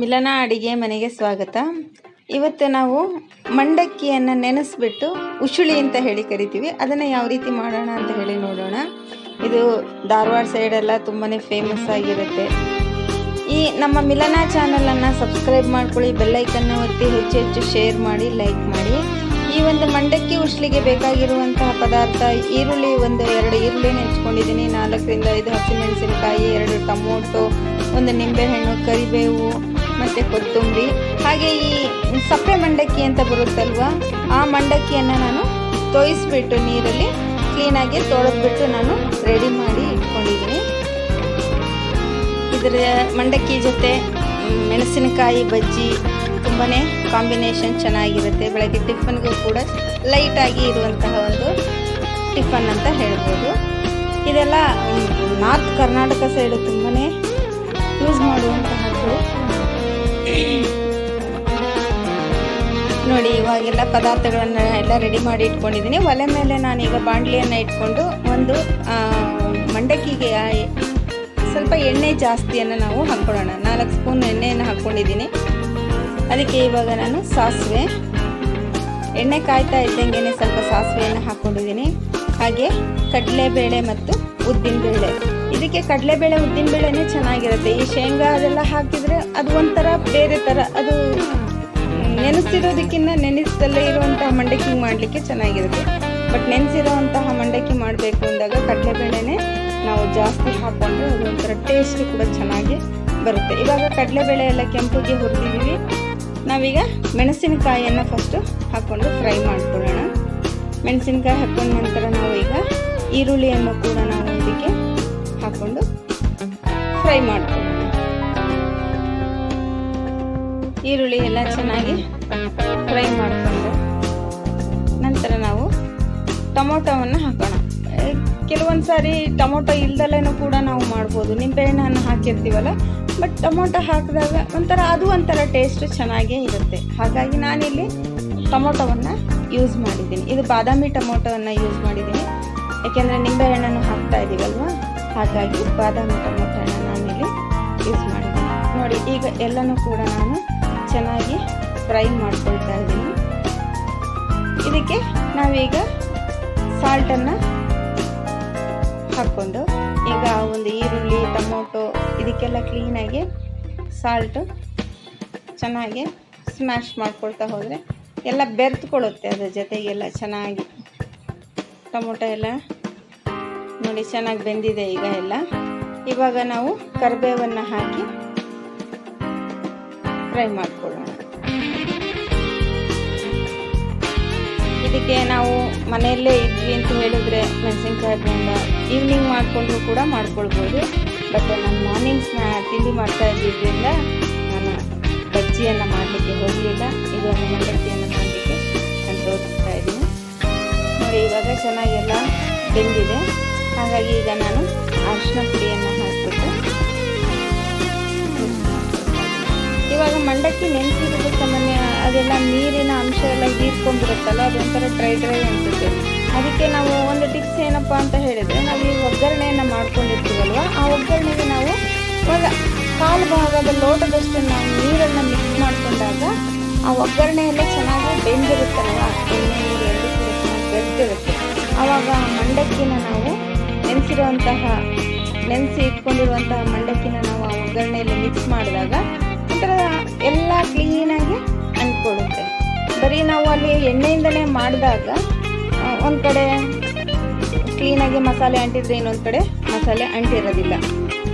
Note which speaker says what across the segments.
Speaker 1: ಮಿಲನ ಅಡಿಗೆ ಮನೆಗೆ ಸ್ವಾಗತ. ಇವತ್ತು ನಾವು ಮಂಡಕ್ಕಿಯನ್ನು ನೆನೆಸ್ಬಿಟ್ಟು ಉಶುಳಿ ಅಂತ ಹೇಳಿ ಕರಿತೀವಿ. ಅದನ್ನು ಯಾವ ರೀತಿ ಮಾಡೋಣ ಅಂತ ಹೇಳಿ ನೋಡೋಣ. ಇದು ಧಾರವಾಡ ಸೈಡೆಲ್ಲ ತುಂಬಾ ಫೇಮಸ್ ಆಗಿರುತ್ತೆ. ಈ ನಮ್ಮ ಮಿಲನ ಚಾನಲನ್ನು ಸಬ್ಸ್ಕ್ರೈಬ್ ಮಾಡ್ಕೊಳ್ಳಿ ಬೆಲ್ಲೈಕನ್ನು ಒತ್ತಿ ಹೆಚ್ಚು ಹೆಚ್ಚು ಶೇರ್ ಮಾಡಿ ಲೈಕ್ ಮಾಡಿ. ಈ ಒಂದು ಮಂಡಕ್ಕಿ ಉಶ್ಲಿಗೆ ಬೇಕಾಗಿರುವಂತಹ ಪದಾರ್ಥ ಈರುಳ್ಳಿ ಒಂದು ಎರಡು ಈರುಳ್ಳಿ ನೆಂಚ್ಕೊಂಡಿದ್ದೀನಿ ನಾಲ್ಕರಿಂದ ಐದು ಹಸಿಮೆಣಸಿನಕಾಯಿ, ಎರಡು ಟೊಮೊಟೊ, ಒಂದು ನಿಂಬೆಹಣ್ಣು, ಕರಿಬೇವು ಮತ್ತು ಕೊತ್ತಂಬರಿ. ಹಾಗೆ ಈ ಸಪ್ಪೆ ಮಂಡಕ್ಕಿ ಅಂತ ಬರುತ್ತಲ್ವ, ಆ ಮಂಡಕ್ಕಿಯನ್ನು ನಾನು ತೋಯಿಸ್ಬಿಟ್ಟು ನೀರಲ್ಲಿ ಕ್ಲೀನಾಗಿ ತೊಳೆದ್ಬಿಟ್ಟು ನಾನು ರೆಡಿ ಮಾಡಿ ಇಟ್ಕೊಂಡಿದ್ದೀನಿ. ಇದರ ಮಂಡಕ್ಕಿ ಜೊತೆ ಮೆಣಸಿನಕಾಯಿ, ಬಜ್ಜಿ ತುಂಬಾ ಕಾಂಬಿನೇಷನ್ ಚೆನ್ನಾಗಿರುತ್ತೆ. ಬೆಳಗ್ಗೆ ಟಿಫನ್ಗೂ ಕೂಡ ಲೈಟಾಗಿ ಇರುವಂತಹ ಒಂದು ಟಿಫನ್ ಅಂತ ಹೇಳ್ಬೋದು. ಇದೆಲ್ಲ ನಾರ್ತ್ ಕರ್ನಾಟಕ ಸೈಡು ತುಂಬಾ ಇವಾಗೆಲ್ಲ ಪದಾರ್ಥಗಳನ್ನು ಎಲ್ಲ ರೆಡಿ ಮಾಡಿ ಇಟ್ಕೊಂಡಿದ್ದೀನಿ. ಒಲೆ ಮೇಲೆ ನಾನೀಗ ಬಾಣಲಿಯನ್ನು ಇಟ್ಕೊಂಡು ಒಂದು ಮಂಡಕ್ಕಿಗೆ ಸ್ವಲ್ಪ ಎಣ್ಣೆ ಜಾಸ್ತಿಯನ್ನು ನಾವು ಹಾಕ್ಕೊಳ್ಳೋಣ ನಾಲ್ಕು ಸ್ಪೂನ್ ಎಣ್ಣೆಯನ್ನು ಹಾಕ್ಕೊಂಡಿದ್ದೀನಿ ಅದಕ್ಕೆ ಇವಾಗ ನಾನು ಸಾಸಿವೆ. ಎಣ್ಣೆ ಕಾಯ್ತಾ ಇದ್ದಂಗೆ ಸ್ವಲ್ಪ ಸಾಸಿವೆಯನ್ನು ಹಾಕ್ಕೊಂಡಿದ್ದೀನಿ ಹಾಗೆ ಕಡಲೆಬೇಳೆ ಮತ್ತು ಉದ್ದಿನಬೇಳೆ. ಇದಕ್ಕೆ ಕಡಲೆಬೇಳೆ, ಉದ್ದಿನಬೇಳೆನೇ ಚೆನ್ನಾಗಿರುತ್ತೆ. ಈ ಶೇಂಗಾ ಅದೆಲ್ಲ ಹಾಕಿದರೆ ಅದು ಒಂಥರ ಬೇರೆ ಥರ, ಅದು ನೆನೆಸಿರೋದಕ್ಕಿಂತ ನೆನೆಸ್ದಲ್ಲೇ ಇರುವಂತಹ ಮಂಡಕ್ಕಿ ಮಾಡಲಿಕ್ಕೆ ಚೆನ್ನಾಗಿರುತ್ತೆ. ಬಟ್ ನೆನೆಸಿರೋವಂತಹ ಮಂಡಕ್ಕಿ ಮಾಡಬೇಕು ಅಂದಾಗ ಕಡಲೆಬೇಳೆನೇ ನಾವು ಜಾಸ್ತಿ ಹಾಕೊಂಡ್ರೆ ಅದು ಒಂಥರ ಟೇಸ್ಟ್ ಕೂಡ ಚೆನ್ನಾಗಿ ಬರುತ್ತೆ. ಇವಾಗ ಕಡಲೆಬೇಳೆ ಎಲ್ಲ ಕೆಂಪುಗೆ ಹುರಿದಿದ್ದೀವಿ. ನಾವೀಗ ಮೆಣಸಿನಕಾಯಿಯನ್ನು ಫಸ್ಟು ಹಾಕ್ಕೊಂಡು ಫ್ರೈ ಮಾಡ್ಕೊಳ್ಳೋಣ. ಮೆಣಸಿನಕಾಯಿ ಹಾಕೊಂಡ ನಂತರ ನಾವು ಈಗ ಈರುಳ್ಳಿಯನ್ನು ಕೂಡ ನಾವು ಇದಕ್ಕೆ ಹಾಕ್ಕೊಂಡು ಫ್ರೈ ಮಾಡ್ಕೊಳ್ಳೋಣ. ಈರುಳ್ಳಿ ಎಲ್ಲ ಚೆನ್ನಾಗಿ ಫ್ರೈ ಮಾಡಿಕೊಂಡು ನಂತರ ನಾವು ಟೊಮೊಟೊವನ್ನು ಹಾಕೋಣ. ಕೆಲವೊಂದು ಸಾರಿ ಟೊಮೊಟೊ ಇಲ್ದಲೇನೂ ಕೂಡ ನಾವು ಮಾಡ್ಬೋದು. ನಿಂಬೆಹಣ್ಣನ್ನು ಹಾಕಿರ್ತೀವಲ್ಲ ಬಟ್ ಟೊಮೊಟೊ ಹಾಕಿದಾಗ ಒಂಥರ ಅದು ಒಂಥರ ಟೇಸ್ಟ್ ಚೆನ್ನಾಗೇ ಇರುತ್ತೆ. ಹಾಗಾಗಿ ನಾನಿಲ್ಲಿ ಟೊಮೊಟೊವನ್ನು ಯೂಸ್ ಮಾಡಿದ್ದೀನಿ. ಇದು ಬಾದಾಮಿ ಟೊಮೊಟೊವನ್ನು ಯೂಸ್ ಮಾಡಿದ್ದೀನಿ. ಯಾಕೆಂದರೆ ನಿಂಬೆಹಣ್ಣನ್ನು ಹಾಕ್ತಾ ಇದ್ದೀವಲ್ವ ಹಾಗಾಗಿ ಬಾದಾಮಿ ಟೊಮೊಟೊನ ನಾನಿಲ್ಲಿ ಯೂಸ್ ಮಾಡಿದ್ದೀನಿ. ನೋಡಿ, ಈಗ ಎಲ್ಲನೂ ಕೂಡ ನಾನು ಚೆನ್ನಾಗಿ ಫ್ರೈ ಮಾಡ್ಕೊಳ್ತಾ ಇದ್ದೀನಿ. ಇದಕ್ಕೆ ನಾವೀಗ ಸಾಲ್ಟನ್ನು ಹಾಕ್ಕೊಂಡು ಈಗ ಒಂದು ಈರುಳ್ಳಿ, ಟೊಮೊಟೊ ಇದಕ್ಕೆಲ್ಲ ಕ್ಲೀನಾಗಿ ಸಾಲ್ಟು ಚೆನ್ನಾಗಿ ಸ್ಮ್ಯಾಶ್ ಮಾಡ್ಕೊಳ್ತಾ ಹೋದರೆ ಎಲ್ಲ ಬೆರೆತ್ಕೊಳ್ಳುತ್ತೆ ಅದ್ರ ಜೊತೆಗೆಲ್ಲ ಚೆನ್ನಾಗಿ. ಟೊಮೊಟೊ ಎಲ್ಲ ನೋಡಿ ಚೆನ್ನಾಗಿ ಬೆಂದಿದೆ ಈಗ ಎಲ್ಲ. ಇವಾಗ ನಾವು ಕರಿಬೇವನ್ನು ಹಾಕಿ ಫ್ರೈ ಮಾಡ್ಕೊಳ್ಳೋಣ. ಇದಕ್ಕೆ ನಾವು ಮನೆಯಲ್ಲೇ ಇದ್ವಿ ಅಂತ ಹೇಳಿದ್ರೆ ಮೆಣಸಿನ್ಕಾಯಿ ಬೋಂಡ ಈವ್ನಿಂಗ್ ಮಾಡಿಕೊಂಡು ಕೂಡ ಮಾಡ್ಕೊಳ್ಬೋದು. ಬಟ್ ನಾನು ಮಾರ್ನಿಂಗ್ ಸ್ನಾ ತಿಂಡಿ ಮಾಡ್ತಾ ಇದ್ದಿದ್ದರಿಂದ ನಾನು ಬಜ್ಜಿಯನ್ನು ಮಾಡಲಿಕ್ಕೆ ಹೋಗಲಿಲ್ಲ. ಇದೊಂದು ಮಂಡಕ್ಕಿಯನ್ನು ಮಾಡಲಿಕ್ಕೆ ನಾನು ತೋರಿಸ್ತಾ ಇದ್ದೀನಿ. ನೋಡಿ, ಇವಾಗ ಚೆನ್ನಾಗೆಲ್ಲ ಬೆಂದಿದೆ. ಹಾಗಾಗಿ ಈಗ ನಾನು ಅರಿಶಿನ ಪುಡಿಯನ್ನು ಇವಾಗ ಮಂಡಕ್ಕಿ ನೆನೆಸಿರೋದು ಸಾಮಾನ್ಯ ಅದೆಲ್ಲ ನೀರಿನ ಅಂಶ ಎಲ್ಲ ಹೀರ್ಕೊಂಡ್ಬಿಡುತ್ತಲ್ಲ, ಅದೊಂಥರ ಡ್ರೈ ಡ್ರೈ ಅನಿಸುತ್ತೆ. ಅದಕ್ಕೆ ನಾವು ಒಂದು ಟಿಪ್ಸ್ ಏನಪ್ಪ ಅಂತ ಹೇಳಿದರೆ, ನಾವು ಈ ಒಗ್ಗರಣೆಯನ್ನು ಮಾಡ್ಕೊಂಡಿರ್ತೀವಲ್ವ, ಆ ಒಗ್ಗರಣೆಗೆ ನಾವು ಇವಾಗ ಕಾಲು ಭಾಗದ ಲೋಟದಷ್ಟು ನಾವು ನೀರನ್ನು ಮಿಕ್ಸ್ ಮಾಡಿಕೊಂಡಾಗ ಆ ಒಗ್ಗರಣೆ ಎಲ್ಲ ಚೆನ್ನಾಗಿ ಬೆಂದಿರುತ್ತಲ್ವ, ಎಣ್ಣೆ ನೀರು ಎರಡು ಬೆಂದಿರುತ್ತೆ ಆವಾಗ ಆ ಮಂಡಕ್ಕಿನ ನಾವು ನೆನೆಸಿರುವಂತಹ, ನೆನೆಸಿ ಇಟ್ಕೊಂಡಿರುವಂತಹ ಮಂಡಕ್ಕಿನ ನಾವು ಆ ಒಗ್ಗರಣೆಯಲ್ಲಿ ಮಿಕ್ಸ್ ಮಾಡಿದಾಗ ಒಂಥರ ಎಲ್ಲ ಕ್ಲೀನಾಗಿ ಅಂದ್ಕೊಳ್ಳುತ್ತೆ ಬರೀ ನಾವು ಅಲ್ಲಿ ಎಣ್ಣೆಯಿಂದಲೇ ಮಾಡಿದಾಗ ಒಂದು ಕಡೆ ಕ್ಲೀನಾಗಿ ಮಸಾಲೆ ಅಂಟಿದ್ರೆ ಇನ್ನೊಂದು ಕಡೆ ಮಸಾಲೆ ಅಂಟಿರೋದಿಲ್ಲ.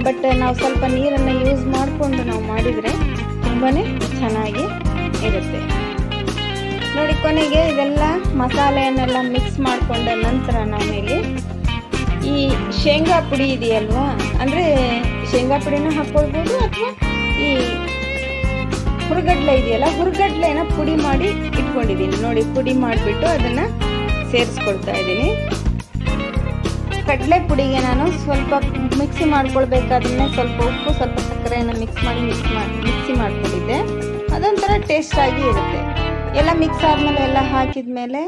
Speaker 1: ಬಟ್ ನಾವು ಸ್ವಲ್ಪ ನೀರನ್ನು ಯೂಸ್ ಮಾಡಿಕೊಂಡು ನಾವು ಮಾಡಿದರೆ ತುಂಬಾ ಚೆನ್ನಾಗಿ ಇರುತ್ತೆ. ನೋಡಿ, ಕೊನೆಗೆ ಇದೆಲ್ಲ ಮಸಾಲೆಯನ್ನೆಲ್ಲ ಮಿಕ್ಸ್ ಮಾಡಿಕೊಂಡ ನಂತರ ನಾವಿಲ್ಲಿ ಈ ಶೇಂಗಾ ಪುಡಿ ಇದೆಯಲ್ವಾ? ಅಂದರೆ ಶೇಂಗಾ ಪುಡಿನೂ ಹಾಕ್ಕೊಳ್ಬೋದು ಅಥವಾ ಈ ಹುರುಗಡ್ಲೆ ಇದೆಯಲ್ಲ, ಹುರುಗಡ್ಲೆನ ಪುಡಿ ಮಾಡಿ ಇಟ್ಕೊಂಡಿದ್ದೀನಿ. ನೋಡಿ, ಪುಡಿ ಮಾಡಿಬಿಟ್ಟು ಅದನ್ನು ಸೇರಿಸ್ಕೊಳ್ತಾ ಇದ್ದೀನಿ. ಕಡಲೆ ಪುಡಿಗೆ ನಾನು ಸ್ವಲ್ಪ ಮಿಕ್ಸಿ ಮಾಡ್ಕೊಳ್ಬೇಕಾದ್ರೆ ಸ್ವಲ್ಪ ಉಪ್ಪು, ಸ್ವಲ್ಪ ಸಕ್ಕರೆಯನ್ನು ಮಿಕ್ಸ್ ಮಾಡಿ ಮಿಕ್ಸ್ ಮಾಡಿ ಮಿಕ್ಸಿ ಮಾಡ್ಕೊಂಡಿದ್ದೆ. ಅದೊಂಥರ ಟೇಸ್ಟಾಗಿ ಇರುತ್ತೆ. ಎಲ್ಲ ಮಿಕ್ಸ್ ಆದಮೇಲೆ ಎಲ್ಲ ಹಾಕಿದ ಮೇಲೆ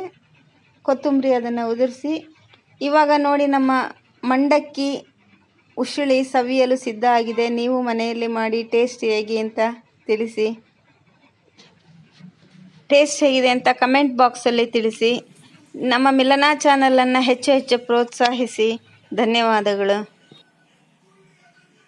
Speaker 1: ಕೊತ್ತಂಬರಿ ಅದನ್ನು ಉದುರಿಸಿ, ಇವಾಗ ನೋಡಿ ನಮ್ಮ ಮಂಡಕ್ಕಿ ಉಸುಳಿ ಸವಿಯಲು ಸಿದ್ಧ ಆಗಿದೆ. ನೀವು ಮನೆಯಲ್ಲಿ ಮಾಡಿ, ಟೇಸ್ಟ್ ಹೇಗೆ ಅಂತ ತಿಳಿಸಿ. ಟೇಸ್ಟ್ ಹೇಗಿದೆ ಅಂತ ಕಮೆಂಟ್ ಬಾಕ್ಸಲ್ಲಿ ತಿಳಿಸಿ. ನಮ್ಮ ಮಿಲನಾ ಚಾನಲನ್ನು ಹೆಚ್ಚು ಹೆಚ್ಚು ಪ್ರೋತ್ಸಾಹಿಸಿ. ಧನ್ಯವಾದಗಳು.